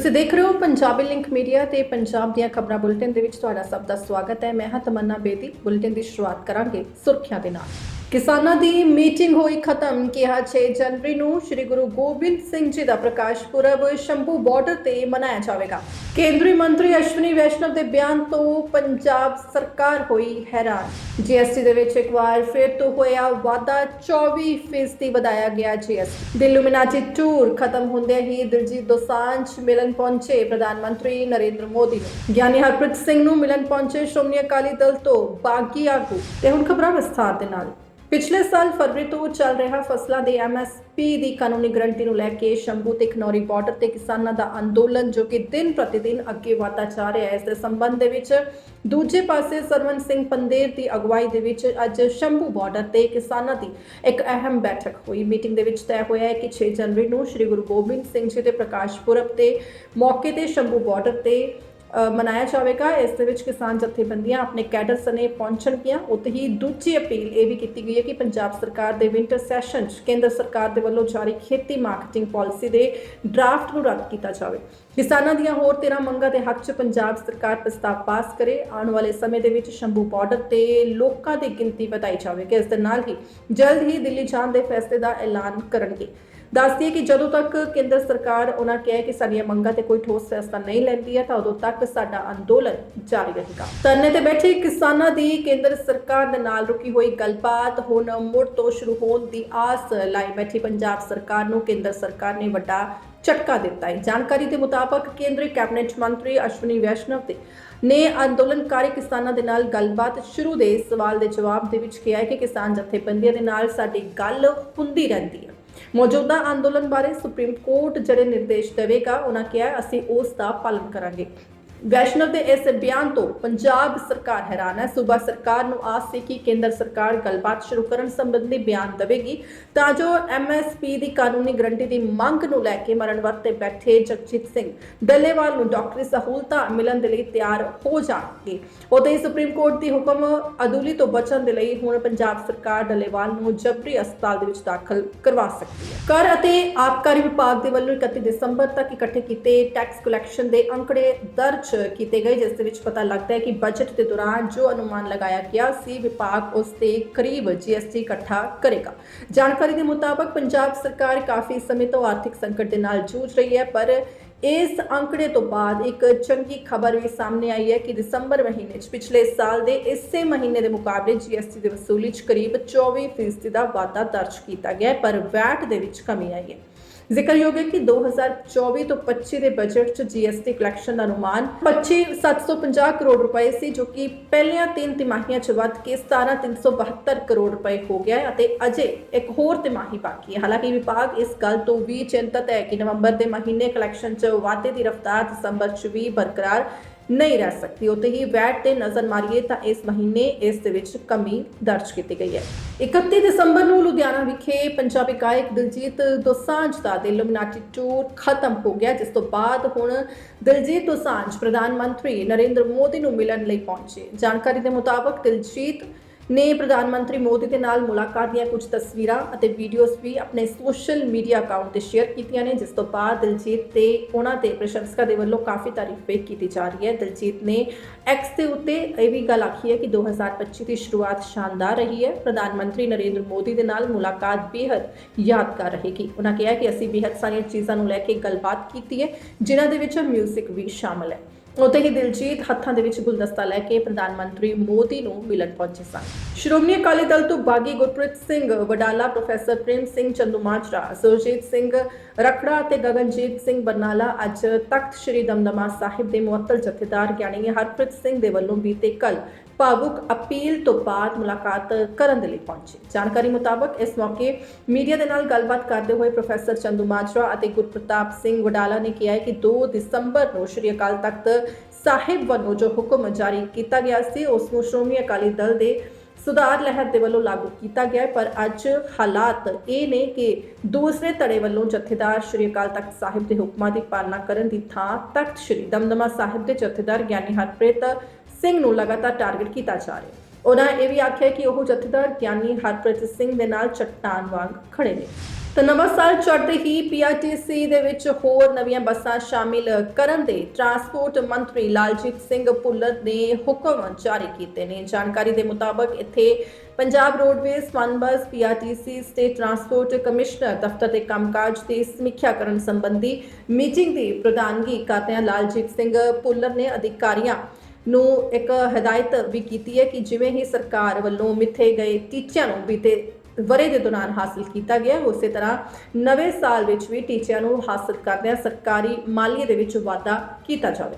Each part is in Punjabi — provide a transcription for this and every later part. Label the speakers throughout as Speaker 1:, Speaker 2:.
Speaker 1: ਤੁਸੀਂ ਦੇਖ ਰਹੇ ਹੋ ਪੰਜਾਬੀ ਲਿੰਕ ਮੀਡੀਆ ਤੇ ਪੰਜਾਬ ਦੀਆਂ ਖਬਰਾਂ ਬੁਲਟਨ ਦੇ ਵਿੱਚ ਤੁਹਾਡਾ ਸਭ ਦਾ ਸਵਾਗਤ ਹੈ। ਮੈਂ ਹਾਂ ਤਮੰਨਾ ਬੇਦੀ। ਬੁਲਟਨ ਦੀ ਸ਼ੁਰੂਆਤ ਕਰਾਂਗੇ ਸੁਰਖੀਆਂ ਦੇ ਨਾਲ। ਕਿਸਾਨਾਂ ਦੀ ਮੀਟਿੰਗ ਹੋਈ ਖਤਮ। ਕਿਹਾ 6 ਜਨਵਰੀ ਨੂੰ ਸ੍ਰੀ ਗੁਰੂ ਗੋਬਿੰਦ ਸਿੰਘ ਜੀ ਦਾ ਪ੍ਰਕਾਸ਼ ਪੁਰਬ ਸ਼ੰਭੂ ਬਾਰਡਰ ਤੇ ਮਨਾਇਆ ਜਾਵੇਗਾ। ਕੇਂਦਰੀ ਮੰਤਰੀ ਅਸ਼ਵਨੀ ਵੈਸ਼ਨਵ ਦੇ ਬਿਆਨ ਤੋਂ ਪੰਜਾਬ ਸਰਕਾਰ ਹੋਈ ਹੈਰਾਨ। ਜੀਐਸਟੀ ਦੇ ਵਿੱਚ ਇੱਕ ਵਾਰ ਫਿਰ ਤੋਂ ਹੋਇਆ ਵਾਧਾ 24% ਵਧਾਇਆ ਗਿਆ ਜੀਐਸਟੀ ਦਿਲੂਮਿਨਾਟੀ ਟੂਰ ਖਤਮ ਹੁੰਦੇ ਹੀ ਦਿਲਜੀਤ ਦੋਸਾਂਝ ਮਿਲਣ ਪਹੁੰਚੇ ਪ੍ਰਧਾਨ ਮੰਤਰੀ ਨਰਿੰਦਰ ਮੋਦੀ ਨੂੰ। ਗਿਆਨੀ ਹਰਪ੍ਰੀਤ ਸਿੰਘ ਨੂੰ ਮਿਲਣ ਪਹੁੰਚੇ ਸ਼੍ਰੋਮਣੀ ਅਕਾਲੀ ਦਲ ਤੋਂ ਬਾਗੀ ਆਗੂ। ਤੇ ਹੁਣ ਖਬਰਾਂ ਵਿਸਥਾਰ ਦੇ ਨਾਲ। ਪਿਛਲੇ ਸਾਲ ਫਰਵਰੀ ਤੋਂ ਚੱਲ ਰਿਹਾ ਫਸਲਾਂ ਦੇ ਐਮਐਸਪੀ ਦੀ ਕਾਨੂੰਨੀ ਗਰੰਟੀ ਨੂੰ ਲੈ ਕੇ ਸ਼ੰਭੂ ਤੇ ਖਨੌਰੀ ਬਾਰਡਰ ਤੇ ਕਿਸਾਨਾਂ ਦਾ ਅੰਦੋਲਨ, ਜੋ ਕਿ ਦਿਨ ਪ੍ਰਤੀ ਦਿਨ ਅੱਗੇ ਵਧਦਾ ਜਾ ਰਿਹਾ ਹੈ। ਇਸ ਦੇ ਸੰਬੰਧ ਦੇ ਵਿੱਚ ਦੂਜੇ ਪਾਸੇ ਸਰਵਨ ਸਿੰਘ ਪੰਦੇਰ ਦੀ ਅਗਵਾਈ ਦੇ ਵਿੱਚ ਅੱਜ ਸ਼ੰਭੂ ਬਾਰਡਰ ਤੇ ਕਿਸਾਨਾਂ ਦੀ ਇੱਕ ਅਹਿਮ ਬੈਠਕ ਹੋਈ। ਮੀਟਿੰਗ ਦੇ ਵਿੱਚ ਤੈਅ ਹੋਇਆ ਹੈ ਕਿ 6 ਜਨਵਰੀ ਨੂੰ ਸ੍ਰੀ ਗੁਰੂ ਗੋਬਿੰਦ ਸਿੰਘ ਜੀ ਦੇ ਪ੍ਰਕਾਸ਼ ਪੁਰਬ ਤੇ ਮੌਕੇ ਤੇ ਸ਼ੰਭੂ ਬਾਰਡਰ ਤੇ ਮਨਾਇਆ ਜਾਵੇਗਾ। ਇਸ ਦੇ ਵਿੱਚ ਕਿਸਾਨ ਜਥੇਬੰਦੀਆਂ ਆਪਣੇ ਕੈਡਰ ਸਨੇ ਪਹੁੰਚਣਗੀਆਂ ਉੱਥੇ ਹੀ ਦੂਜੀ ਅਪੀਲ ਇਹ ਵੀ ਕੀਤੀ ਗਈ ਹੈ ਕਿ ਪੰਜਾਬ ਸਰਕਾਰ ਦੇ ਵਿੰਟਰ ਸੈਸ਼ਨ 'ਚ ਕੇਂਦਰ ਸਰਕਾਰ ਦੇ ਵੱਲੋਂ ਜਾਰੀ ਖੇਤੀ ਮਾਰਕੀਟਿੰਗ ਪਾਲਿਸੀ ਦੇ ਡਰਾਫਟ ਨੂੰ ਰੱਦ ਕੀਤਾ ਜਾਵੇ। ਕਿਸਾਨਾਂ ਦੀਆਂ ਹੋਰ 13 ਮੰਗਾਂ ਦੇ ਹੱਕ 'ਚ ਪੰਜਾਬ ਸਰਕਾਰ ਪ੍ਰਸਤਾਵ ਪਾਸ ਕਰੇ। ਆਉਣ ਵਾਲੇ ਸਮੇਂ ਦੇ ਵਿੱਚ ਸ਼ੰਭੂ ਬਾਰਡਰ ਤੇ ਲੋਕਾਂ ਦੀ ਗਿਣਤੀ ਵਧਾਈ ਜਾਵੇਗੀ। ਇਸ ਦੇ ਨਾਲ ਹੀ ਜਲਦ ਹੀ ਦਿੱਲੀ ਜਾਣ ਦੇ ਫੈਸਲੇ ਦਾ ਐਲਾਨ ਕਰਨਗੇ। ਦੱਸਦੀ ਕਿ ਜਦੋਂ ਤੱਕ ਕੇਂਦਰ ਸਰਕਾਰ ਉਹਨਾਂ ਕਿਹਾ ਕਿ ਸਾਡੀਆਂ ਮੰਗਾਂ ਤੇ ਕੋਈ ਠੋਸ ਫੈਸਲਾ ਨਹੀਂ ਲੈਂਦੀ ਹੈ ਤਾਂ ਉਦੋਂ ਤੱਕ ਸਾਡਾ ਅੰਦੋਲਨ ਜਾਰੀ ਰਹੇਗਾ। ਧਰਨੇ ਤੇ ਬੈਠੇ ਕਿਸਾਨਾਂ ਦੀ ਕੇਂਦਰ ਸਰਕਾਰ ਦੇ ਨਾਲ ਰੁਕੀ ਹੋਈ ਗੱਲਬਾਤ ਹੁਣ ਮੁੜ ਤੋਂ ਸ਼ੁਰੂ ਹੋਣ ਦੀ ਆਸ ਲਾਈ ਬੈਠੀ ਪੰਜਾਬ ਸਰਕਾਰ ਨੂੰ। ਕੇਂਦਰ ਸਰਕਾਰ ਨੇ ਵੱਡਾ ਝਟਕਾ ਦਿੱਤਾ ਹੈ। ਜਾਣਕਾਰੀ ਦੇ ਮੁਤਾਬਕ ਕੇਂਦਰੀ ਕੈਬਨਿਟ ਮੰਤਰੀ ਅਸ਼ਵਨੀ ਵੈਸ਼ਨਵ ਤੇ ਨੇ ਅੰਦੋਲਨਕਾਰੀ ਕਿਸਾਨਾਂ ਦੇ ਨਾਲ ਗੱਲਬਾਤ ਸ਼ੁਰੂ ਦੇ ਸਵਾਲ ਦੇ ਜਵਾਬ ਦੇ ਵਿੱਚ ਕਿਹਾ ਹੈ ਕਿ ਕਿਸਾਨ ਜਥੇਬੰਦੀਆਂ ਦੇ ਨਾਲ ਸਾਡੀ ਗੱਲ ਹੁੰਦੀ ਰਹਿੰਦੀ ਹੈ। ਮੌਜੂਦਾ ਅੰਦੋਲਨ ਬਾਰੇ ਸੁਪਰੀਮ ਕੋਰਟ ਜਿਹੜੇ ਨਿਰਦੇਸ਼ ਦੇਵੇਗਾ, ਉਹਨਾਂ ਕਿਹਾ, ਅਸੀਂ ਉਸ ਦਾ ਪਾਲਣ ਕਰਾਂਗੇ। ਵੈਸ਼ਨਵ ਦੇ ਇਸ ਬਿਆਨ ਤੋਂ ਪੰਜਾਬ ਸਰਕਾਰ ਹੈਰਾਨ ਹੈ। ਸੂਬਾ ਸਰਕਾਰ ਨੂੰ ਆਸ ਸੀ ਕਿ ਕੇਂਦਰ ਸਰਕਾਰ ਗੱਲਬਾਤ ਸ਼ੁਰੂ ਕਰਨ ਸੰਬੰਧੀ ਬਿਆਨ ਦੇਵੇਗੀ। ਤਾਂ ਜੋ ਐਮਐਸਪੀ ਦੀ ਕਾਨੂੰਨੀ ਗਰੰਟੀ ਦੀ ਮੰਗ ਨੂੰ ਲੈ ਕੇ ਮਰਨ ਵਰਤ ਤੇ ਬੈਠੇ ਜਗਜੀਤ ਸਿੰਘ ਡੱਲੇਵਾਲ ਨੂੰ ਡਾਕਟਰੀ ਸਹੂਲਤਾਂ ਮਿਲਣ ਦੇ ਲਈ ਤਿਆਰ ਹੋ ਜਾਣਗੇ। ਉਤੇ ਸੁਪਰੀਮ ਕੋਰਟ ਦੀ ਹੁਕਮ ਅਦੂਲੀ ਤੋਂ ਬਚਣ ਦੇ ਲਈ ਹੁਣ ਪੰਜਾਬ ਸਰਕਾਰ ਡੱਲੇਵਾਲ ਨੂੰ ਜਬਰੀ ਹਸਪਤਾਲ ਦੇ ਵਿੱਚ ਦਾਖਲ ਕਰਵਾ ਸਕਦੀ ਹੈ। ਕਰ ਅਤੇ ਆਬਕਾਰੀ ਵਿਭਾਗ ਦੇ ਵੱਲੋਂ 31 ਦਸੰਬਰ ਤੱਕ ਇਕੱਠੇ ਕੀਤੇ ਟੈਕਸ ਕਲੈਕਸ਼ਨ ਦੇ ਅੰਕੜੇ ਦਰਜ ਕੀਤੇ ਗਏ, ਜਿਸ ਦੇ ਵਿੱਚ ਪਤਾ ਲੱਗਦਾ ਹੈ ਕਿ ਬਜਟ ਦੇ ਦੌਰਾਨ ਜੋ ਅਨੁਮਾਨ ਲਗਾਇਆ ਗਿਆ ਸੀ, ਵਿਭਾਗ ਉਸ ਤੇ ਕਰੀਬ ਜੀਐਸਟੀ ਇਕੱਠਾ ਕਰੇਗਾ। ਜਾਣਕਾਰੀ ਦੇ ਮੁਤਾਬਕ ਪੰਜਾਬ ਸਰਕਾਰ ਕਾਫੀ ਸਮੇਂ ਤੋਂ ਆਰਥਿਕ ਸੰਕਟ ਦੇ ਨਾਲ ਜੂਝ ਰਹੀ ਹੈ, ਪਰ ਇਸ ਅੰਕੜੇ ਤੋਂ ਬਾਅਦ ਇੱਕ ਚੰਗੀ ਖਬਰ ਵੀ ਸਾਹਮਣੇ ਆਈ ਹੈ ਕਿ ਦਸੰਬਰ ਮਹੀਨੇ 'ਚ ਪਿਛਲੇ ਸਾਲ ਦੇ ਇਸੇ ਮਹੀਨੇ ਦੇ ਮੁਕਾਬਲੇ ਜੀਐਸਟੀ ਦੀ ਵਸੂਲੀ 'ਚ ਕਰੀਬ 24% ਦਾ ਵਾਧਾ ਦਰਜ ਕੀਤਾ ਗਿਆ ਪਰ ਵੈਟ ਦੇ ਵਿੱਚ ਕਮੀ ਆਈ ਹੈ। ਜ਼ਿਕਰਯੋਗ ਹੈ ਕਿ 2024 ਤੋਂ 25 ਦੇ ਬਜਟ 'ਚ ਜੀਐਸਟੀ ਕਲੈਕਸ਼ਨ ਦਾ ਅਨੁਮਾਨ 25750 ਕਰੋੜ ਰੁਪਏ ਸੀ, ਜੋ ਕਿ ਪਹਿਲੀਆਂ ਤਿੰਨ ਤਿਮਾਹੀਆਂ 'ਚ ਵੱਧ ਕੇ 17372 ਕਰੋੜ ਰੁਪਏ ਹੋ ਗਿਆ ਹੈ ਅਤੇ ਅਜੇ ਇੱਕ ਹੋਰ ਤਿਮਾਹੀ ਬਾਕੀ ਹੈ। ਹਾਲਾਂਕਿ ਵਿਭਾਗ ਇਸ ਗੱਲ ਤੋਂ ਵੀ ਚਿੰਤਤ ਹੈ ਕਿ ਨਵੰਬਰ ਦੇ ਮਹੀਨੇ ਕਲੈਕਸ਼ਨ 'ਚ ਵਾਧੇ ਦੀ ਰਫ਼ਤਾਰ ਦਸੰਬਰ 'ਚ ਵੀ ਬਰਕਰਾਰ ਨਹੀਂ ਰਹਿ ਸਕਦੀ। ਉਤੇ ਹੀ ਵੈਟ ਤੇ ਨਜ਼ਰ ਮਾਰੀਏ ਤਾਂ ਇਸ ਮਹੀਨੇ ਇਸ ਦੇ ਵਿੱਚ ਕਮੀ ਦਰਜ ਕੀਤੀ ਗਈ ਹੈ। 31 ਦਸੰਬਰ ਨੂੰ ਲੁਧਿਆਣਾ ਵਿਖੇ ਪੰਜਾਬੀ ਗਾਇਕ ਦਿਲਜੀਤ ਦੋਸਾਂਝ ਦਾ ਦਿਲਮਨਾਟੀ ਟੂਰ ਖਤਮ ਹੋ ਗਿਆ, ਜਿਸ ਤੋਂ ਬਾਅਦ ਹੁਣ ਦਿਲਜੀਤ ਦੋਸਾਂਝ ਪ੍ਰਧਾਨ ਮੰਤਰੀ ਨਰਿੰਦਰ ਮੋਦੀ ਨੂੰ ਮਿਲਣ ਲਈ ਪਹੁੰਚੇ। ਜਾਣਕਾਰੀ ਦੇ ਮੁਤਾਬਕ ਦਿਲਜੀਤ ਨੇ ਪ੍ਰਧਾਨ ਮੰਤਰੀ ਮੋਦੀ ਦੇ ਨਾਲ ਮੁਲਾਕਾਤ ਦੀਆਂ ਕੁਝ ਤਸਵੀਰਾਂ ਅਤੇ ਵੀਡੀਓਜ਼ ਵੀ ਆਪਣੇ ਸੋਸ਼ਲ ਮੀਡੀਆ ਅਕਾਊਂਟ ਤੇ ਸ਼ੇਅਰ ਕੀਤੀਆਂ ਨੇ, ਜਿਸ ਤੋਂ ਬਾਅਦ ਦਿਲਜੀਤ ਤੇ ਉਹਨਾਂ ਤੇ ਪ੍ਰਸ਼ੰਸਕਾਂ ਦੇ ਵੱਲੋਂ ਕਾਫੀ ਤਾਰੀਫ਼ ਤਾਰੀਫੇ ਕੀਤੀ ਜਾ ਰਹੀ ਹੈ। ਦਿਲਜੀਤ ਨੇ ਐਕਸ ਦੇ ਉੱਤੇ ਇਹ ਵੀ ਗੱਲ ਆਖੀ ਹੈ ਕਿ 2025 ਦੀ ਸ਼ੁਰੂਆਤ ਸ਼ਾਨਦਾਰ ਰਹੀ ਹੈ। ਪ੍ਰਧਾਨ ਮੰਤਰੀ ਨਰਿੰਦਰ ਮੋਦੀ ਦੇ ਨਾਲ ਮੁਲਾਕਾਤ ਬੇਹੱਦ ਯਾਦਗਾਰ ਰਹੇਗੀ। ਉਹਨਾਂ ਕਿਹਾ ਕਿ ਅਸੀਂ ਬੇਹੱਦ ਸਾਰੀਆਂ ਚੀਜ਼ਾਂ ਨੂੰ ਲੈ ਕੇ ਗੱਲਬਾਤ ਕੀਤੀ ਹੈ, ਜਿਨ੍ਹਾਂ ਦੇ ਵਿੱਚ ਮਿਊਜ਼ਿਕ ਵੀ ਸ਼ਾਮਲ ਹੈ। ਉੱਥੇ ਹੀ ਦਿਲਜੀਤ ਹੱਥਾਂ ਦੇ ਵਿੱਚ ਗੁਲਦਸਤਾ ਲੈ ਕੇ ਪ੍ਰਧਾਨ ਮੰਤਰੀ ਮੋਦੀ ਨੂੰ ਮਿਲਣ ਪਹੁੰਚੇ ਸਨ। ਸ਼੍ਰੋਮਣੀ ਅਕਾਲੀ ਦਲ ਤੋਂ ਬਾਗੀ ਗੁਰਪ੍ਰੀਤ ਸਿੰਘ ਵਡਾਲਾ, ਪ੍ਰੋਫੈਸਰ ਪ੍ਰੇਮ ਸਿੰਘ ਚੰਦੂਮਾਜਰਾ, ਸੁਰਜੀਤ ਸਿੰਘ ਰਖੜਾ ਅਤੇ ਗਗਨਜੀਤ ਸਿੰਘ ਬਰਨਾਲਾ ਅੱਜ ਤਖਤ ਸ੍ਰੀ ਦਮਦਮਾ ਸਾਹਿਬ ਦੇ ਮੁਅੱਤਲ ਜਥੇਦਾਰ ਗਿਆਨੀ ਹਰਪ੍ਰੀਤ ਸਿੰਘ ਦੇ ਵੱਲੋਂ ਬੀਤੇ ਕੱਲ ਭਾਵੁਕ ਅਪੀਲ ਤੋਂ ਬਾਅਦ ਮੁਲਾਕਾਤ ਕਰਨ ਦੇ ਲਈ ਪਹੁੰਚੇ। ਜਾਣਕਾਰੀ ਮੁਤਾਬਕ ਇਸ ਮੌਕੇ ਮੀਡੀਆ ਦੇ ਨਾਲ ਗੱਲਬਾਤ ਕਰਦੇ ਹੋਏ ਪ੍ਰੋਫੈਸਰ ਚੰਦੂ ਮਾਜਰਾ ਅਤੇ ਗੁਰਪ੍ਰਤਾਪ ਸਿੰਘ ਵਡਾਲਾ ਨੇ ਕਿਹਾ ਕਿ 2 ਦਸੰਬਰ ਨੂੰ ਸ਼੍ਰੀ ਅਕਾਲ ਤਖਤ ਸਾਹਿਬ ਵੱਲੋਂ ਜੋ ਹੁਕਮ ਜਾਰੀ ਕੀਤਾ ਗਿਆ ਸੀ, ਉਸ ਨੂੰ ਸ਼੍ਰੋਮਣੀ ਅਕਾਲੀ ਦਲ ਦੇ ਸੁਧਾਰ ਲਹਿਰ ਦੇ ਵੱਲੋਂ ਲਾਗੂ ਕੀਤਾ ਗਿਆ ਪਰ ਅੱਜ ਹਾਲਾਤ ਇਹ ਨੇ ਕਿ ਦੂਸਰੇ ਧੜੇ ਵੱਲੋਂ ਜਥੇਦਾਰ ਸ਼੍ਰੀ ਅਕਾਲ ਤਖਤ ਸਾਹਿਬ ਦੇ ਹੁਕਮਾਂ ਦੀ ਪਾਲਣਾ ਕਰਨ ਦੀ ਥਾਂ ਤਖਤ ਸ਼੍ਰੀ ਦਮਦਮਾ ਸਾਹਿਬ ਦੇ ਜਥੇਦਾਰ ਗਿਆਨੀ ਹਰਪ੍ਰੀਤ ਸਿੰਘ ਨੂੰ ਲਗਾਤਾਰ ਟਾਰਗੇਟ ਕੀਤਾ ਜਾ ਰਿਹਾ ਹੈ। ਉਹਨਾਂ ਇਹ ਵੀ ਆਖਿਆ ਕਿ ਉਹ ਜਥੇਦਾਰ ਗਿਆਨੀ ਹਰਪ੍ਰੀਤ ਸਿੰਘ ਦੇ ਨਾਲ ਚੱਟਾਨ ਵਾਂਗ ਖੜੇ ਨੇ। ਤਾਂ ਨਵਾਂ ਸਾਲ ਚੜ੍ਹਦੇ ਹੀ ਪੀਆਰਟੀਸੀ ਦੇ ਵਿੱਚ ਹੋਰ ਨਵੀਆਂ ਬੱਸਾਂ ਸ਼ਾਮਿਲ ਕਰਨ ਦੇ ਟਰਾਂਸਪੋਰਟ ਮੰਤਰੀ ਲਾਲਜੀਤ ਸਿੰਘ ਭੁੱਲਰ ਨੇ ਹੁਕਮ ਜਾਰੀ ਕੀਤੇ ਨੇ। ਜਾਣਕਾਰੀ ਦੇ ਮੁਤਾਬਕ ਇੱਥੇ Punjab roadways one bus PRTC state transport commissioner ਦਫ਼ਤਰ ਦੇ ਕੰਮਕਾਜ ਦੀ ਸਮੀਖਿਆ ਕਰਨ ਸੰਬੰਧੀ ਮੀਟਿੰਗ ਦੀ ਪ੍ਰਧਾਨਗੀ ਕਰਦਿਆਂ ਲਾਲਜੀਤ ਸਿੰਘ ਭੁੱਲਰ ਨੇ ਅਧਿਕਾਰੀਆਂ ਨੂੰ ਇੱਕ ਹਦਾਇਤ ਵੀ ਕੀਤੀ ਹੈ ਕਿ ਜਿਵੇਂ ਹੀ ਸਰਕਾਰ ਵੱਲੋਂ ਮਿੱਥੇ ਗਏ ਟੀਚਿਆਂ ਨੂੰ ਬੀਤੇ ਵਰੇ ਦੇ ਦੌਰਾਨ ਹਾਸਲ ਕੀਤਾ ਗਿਆ ਉਸੇ ਤਰ੍ਹਾਂ ਨਵੇਂ ਸਾਲ ਵਿੱਚ ਵੀ ਟੀਚਿਆਂ ਨੂੰ ਹਾਸਲ ਕਰਦਿਆਂ ਸਰਕਾਰੀ ਮਾਲੀਏ ਦੇ ਵਿੱਚ ਵਾਧਾ ਕੀਤਾ ਜਾਵੇ।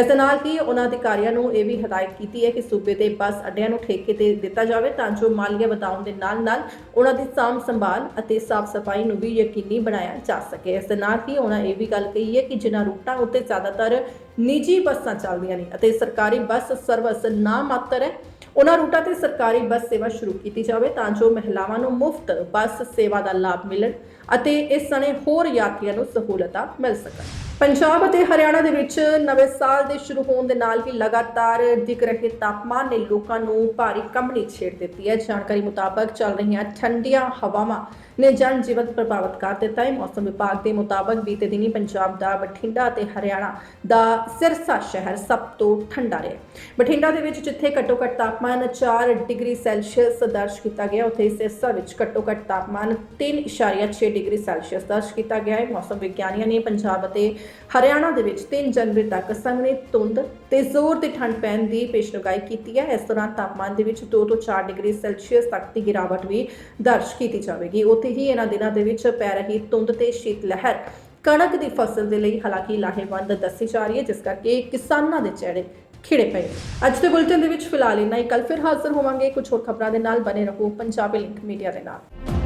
Speaker 1: ਇਸ ਦੇ ਨਾਲ ਹੀ ਉਹਨਾਂ ਅਧਿਕਾਰੀਆਂ ਨੂੰ ਇਹ ਵੀ ਹਦਾਇਤ ਕੀਤੀ ਹੈ ਕਿ ਸੂਬੇ ਦੇ ਬੱਸ ਅੱਡਿਆਂ ਨੂੰ ਠੇਕੇ ਤੇ ਦਿੱਤਾ ਜਾਵੇ ਤਾਂ ਜੋ ਮਾਲੀਆ ਵਧਾਉਣ ਦੇ ਨਾਲ ਨਾਲ ਉਹਨਾਂ ਦੀ ਸਾਂਭ ਸੰਭਾਲ ਅਤੇ ਸਾਫ਼ ਸਫ਼ਾਈ ਨੂੰ ਵੀ ਯਕੀਨੀ ਬਣਾਇਆ ਜਾ ਸਕੇ। ਇਸ ਦੇ ਨਾਲ ਹੀ ਉਹਨਾਂ ਇਹ ਵੀ ਗੱਲ ਕਹੀ ਹੈ ਕਿ ਜਿਨ੍ਹਾਂ ਰੂਟਾਂ ਉੱਤੇ ਜ਼ਿਆਦਾਤਰ ਨਿੱਜੀ ਬੱਸਾਂ ਚੱਲਦੀਆਂ ਨੇ ਅਤੇ ਸਰਕਾਰੀ ਬੱਸ ਸਰਵਿਸ ਨਾ ਮਾਤਰ ਹੈ ਉਹਨਾਂ ਰੂਟਾਂ ਤੇ ਸਰਕਾਰੀ ਬੱਸ ਸੇਵਾ ਸ਼ੁਰੂ ਕੀਤੀ ਜਾਵੇ ਤਾਂ ਜੋ ਮਹਿਲਾਵਾਂ ਨੂੰ ਮੁਫਤ ਬੱਸ ਸੇਵਾ ਦਾ ਲਾਭ ਮਿਲਣ ਅਤੇ ਇਸ ਸਣੇ ਹੋਰ ਯਾਤਰੀਆਂ ਨੂੰ ਸਹੂਲਤਾਂ ਮਿਲ ਸਕਣ। ਪੰਜਾਬ ਅਤੇ ਹਰਿਆਣਾ ਦੇ ਵਿੱਚ ਨਵੇਂ ਸਾਲ ਦੇ ਸ਼ੁਰੂ ਹੋਣ ਦੇ ਨਾਲ ਹੀ ਲਗਾਤਾਰ ਡਿੱਗ ਰਹੇ ਤਾਪਮਾਨ ਨੇ ਲੋਕਾਂ ਨੂੰ ਭਾਰੀ ਕੰਬਣੀ ਛੇੜ ਦਿੱਤੀ ਹੈ। ਜਾਣਕਾਰੀ ਮੁਤਾਬਕ ਚੱਲ ਰਹੀਆਂ ਠੰਡੀਆਂ ਹਵਾਵਾਂ ਨੇ ਜਨ ਜੀਵਨ ਪ੍ਰਭਾਵਿਤ ਕਰ ਦਿੱਤਾ ਹੈ। ਮੌਸਮ ਵਿਭਾਗ ਦੇ ਮੁਤਾਬਕ ਬੀਤੇ ਦਿਨੀ ਪੰਜਾਬ ਦਾ ਬਠਿੰਡਾ ਅਤੇ ਹਰਿਆਣਾ ਦਾ ਸਿਰਸਾ ਸ਼ਹਿਰ ਸਭ ਤੋਂ ਠੰਡਾ ਰਿਹਾ ਬਠਿੰਡਾ ਦੇ ਵਿੱਚ ਜਿੱਥੇ ਘੱਟੋ ਘੱਟ ਤਾਪਮਾਨ 4 ਡਿਗਰੀ ਸੈਲਸੀਅਸ ਦਰਜ ਕੀਤਾ ਗਿਆ, ਉੱਥੇ ਸਿਰਸਾ ਵਿੱਚ ਘੱਟੋ ਘੱਟ ਤਾਪਮਾਨ 3.6 ਡਿਗਰੀ ਸੈਲਸੀਅਸ ਦਰਜ ਕੀਤਾ ਗਿਆ ਹੈ। ਮੌਸਮ ਵਿਗਿਆਨੀਆਂ ਨੇ ਪੰਜਾਬ ਅਤੇ ਹਰਿਆਣਾ ਦੇ ਵਿੱਚ 3 ਜਨਵਰੀ ਤੱਕ ਸੰਘਣੀ ਧੁੰਦ ਤੇ ਜ਼ੋਰ ਦੀ ਠੰਡ ਪੈਣ ਦੀ ਪੇਸ਼ਨਗੋਈ ਕੀਤੀ ਹੈ। ਇਸ ਦੌਰਾਨ ਤਾਪਮਾਨ ਦੇ ਵਿੱਚ 2 ਤੋਂ 4 ਡਿਗਰੀ ਸੈਲਸੀਅਸ ਤੱਕ ਦੀ ਗਿਰਾਵਟ ਵੀ ਦਰਜ ਕੀਤੀ ਜਾਵੇਗੀ। ਉੱਥੇ ਹੀ ਇਹਨਾਂ ਦਿਨਾਂ ਦੇ ਵਿੱਚ ਪੈ ਰਹੀ ਧੁੰਦ ਤੇ ਸ਼ੀਤ ਲਹਿਰ ਕਣਕ ਦੀ ਫਸਲ ਦੇ ਲਈ ਹਾਲਾਂਕਿ ਲਾਹੇਵੰਦ ਦੱਸੀ ਜਾ ਰਹੀ ਹੈ, ਜਿਸ ਕਰਕੇ ਕਿਸਾਨਾਂ ਦੇ ਚਿਹਰੇ ਖਿੜੇ ਪਏ ਅੱਜ ਦੇ ਬੁਲਟਨ ਦੇ ਵਿੱਚ ਫਿਲਹਾਲ ਇੰਨਾ ਹੀ। ਕੱਲ ਫਿਰ ਹਾਜ਼ਰ ਹੋਵਾਂਗੇ। ਕੁਝ ਹੋਰ ਖਬਰਾਂ ਦੇ ਨਾਲ ਬਨੇ ਰਹੋ ਪੰਜਾਬੀ ਲਿੰਕ ਮੀਡੀਆ ਦੇ ਨਾਲ।